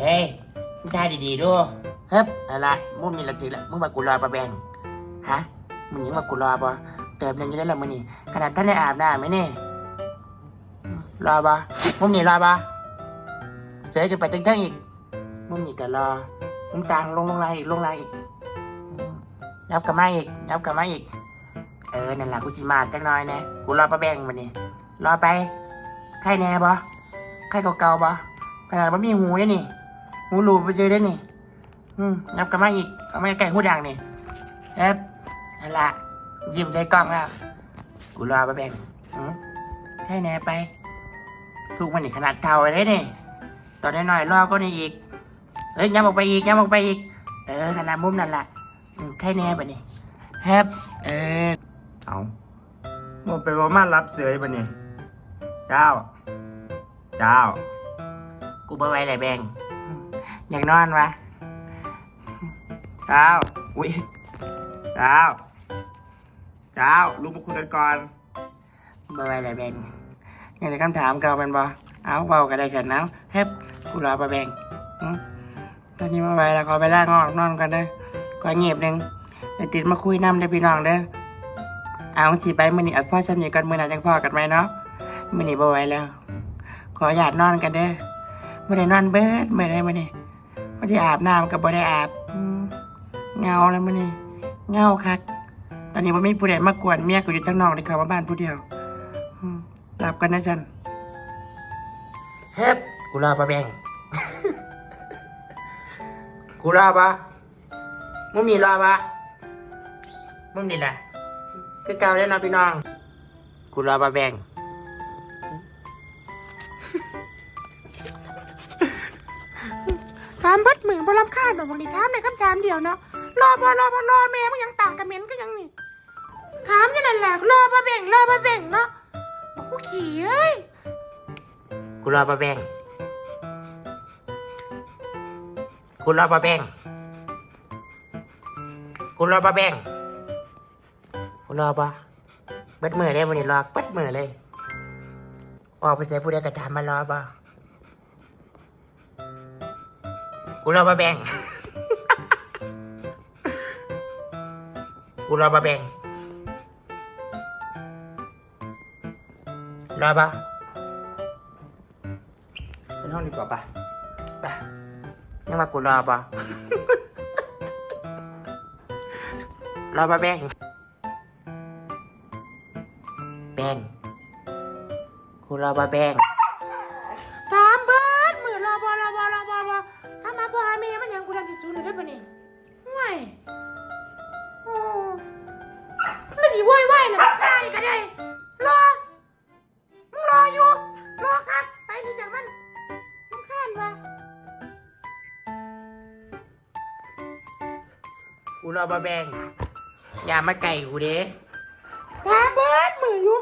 เฮ้ยมึงถ่าดีๆดูเฮ้ยอะไรมุมนี่ละทีละมึงว่ากูรอปะแบงฮะมึงยังว่ากูรอปะเติมหนึ่งอยู่ได้ละมึงนี่ขนาดท่านได้อาบน้ำไหมนี่รอปะมุมนี่รอปะเจอกันไปตั้งๆอีกมุมนี่ก็รอมุมต่างลงลงลายอีกลงลายอีกอืมยับกับมาอีกยับกับมาอีก เออนั่นแหละกูจิมาจักหน่อยนะกูรอปะแบงมันนี่รอไปใครแน่ปะใครเก่าๆปะขนาดว่ามีหูเนี่ยนี่ หูหลูบไปเจอได้นี่ อืมนับกลับมาอีกเอามาใกล้หูดังนี่เอ๊บนั่นละยิ้มใจกล้องแล้วกูรอปะแบงอืมใช่แน่ไป ถูกมันนี่ขนาดเท่าเลยนี่ตอนน้อยๆรอก็นี่อีกเฮ้ยย้ำออกไปอีกย้ำออกไปอีก เออขนาดมุมนั่นละอืมใช่แน่ปะนี่แฮบเออเอาโมไปว่ามารับเสยปะนี่เจ้า เจ้า กูบ่ไหวเลยแบง อยากนอนวะเจ้าอุ้ยเจ้าเจ้าลุกมาคุยกันก่อนบ่ไหวเลยแบงอยากได้คำถามเก่าเป็นบ่เอาเบาก็ได้ฉันเอาเฮ็บกูรอปะแบงตอนนี้บ่ไหวแล้วขอไปล่างอกนอนกันเด้อขอเงียบหนึ่งเดี๋ยวติดมาคุยน้ำเด้พี่น้องเด้อเอาสิไปมือนี้เอาพ่อฉันนี่ก่อนมือหนาจังพ่อกันไหมเนาะมือนี้บ่ไหวแล้ว ขออยากนอนกันเด้อบ่ได้นอนเบิดไมื้อใดมื้อนี้ บ่ได้อาบน้ำก็บ่ได้อาบอืมเหงาแล้วมื้อนี้เหงาคักตอนนี้บ่มีผู้ใดมากวนเมียกูอยู่ทั้งนอกเลยค่ะว่าบ้านผู้เดียวอืมหลับกันนะจันเฮ็บกูรอปะแบงกูรอปะมุมนี้รอปะมุมนี้แหละคือเก่าแล้วเนาะพี่น้อง กูรอปะแบง ถามบัดมือบ่รับคาดดอกบางทีถามในคำถามเดียวเนาะรอบ่รอบ่รอแม่มันยังตากกระเหม็นก็ยังนี่ถามอยู่นั่นแหละรอบ่แบ่งรอบ่แบ่งเนาะบอกกูขี่เอ้ยกูรอปะแบงกูรอปะแบงกูรอปะแบงกูรอปะเปิดมือได้วันนี้รอเปิดมือเลย ออกไปใส่ผู้ใดกระทำมารอปะ กูรอปะแบงกูรอปะแบงรอปะเป็นห้องดีกว่าปะไปยังมากูรอปะรอปะแบงแบงกูรอปะแบง น่ะข้านี่ก็ได้ รอ มึงรออยู่ รอคักไปนี่จากมันมึงข้านวะกูรอปะแบง อย่ามาไก่กูเด้ถามเบิดมืออยู่